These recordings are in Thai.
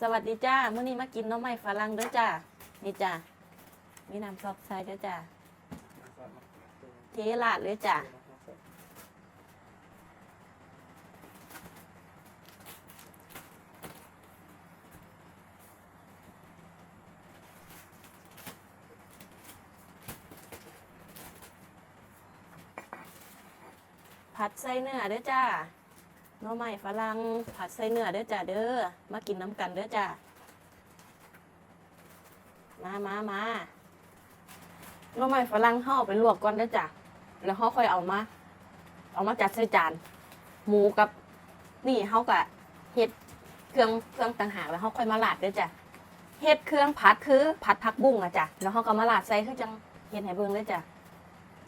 สวัสดีจ้ามื้อนี้มากินน้องไม้ฝรั่งด้อจ้านี่จ้ามีน้ำซอสใส่ด้อจ้าเทลาดเลยจ้าผัดใส่เนื้อด้อจ้า หน้อไม้ฝรั่งผัดใส่เนื้อเด้อจ้าเด้อมากินน้ำกันเด้อจ้ามามามาหน้อไม้ฝรั่งห่อาไปลวกก่อนเด้อจ้าแล้วเขาค่อยเอามา เอามาจัดใส่จาน หมูกับ นี่เขากะเฮ็ดเครื่องเครื่องต่างหากแล้วเขาค่อยมาลาดเด้อจ้ะเฮ็ดเครื่องผัดคือผัดผักบุ้งอะจ้ะแล้วเขาก็มาลาดใส่คือจังเฮ็ดให้เบิ่งเด้อจ้ะ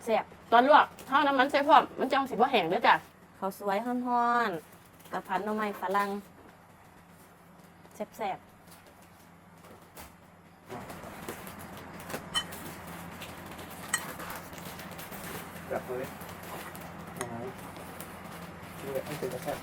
แซ่บตอนลวกเท่าน้ำมันใส่พร้อมมันจังสิบ่แห้งเด้อจ้ะ ขาสวยห้อนๆกับผัดหน่อไม้ฝรั่งแซ่บๆจับเลยหายดูเลยให้เป็นกระแสบ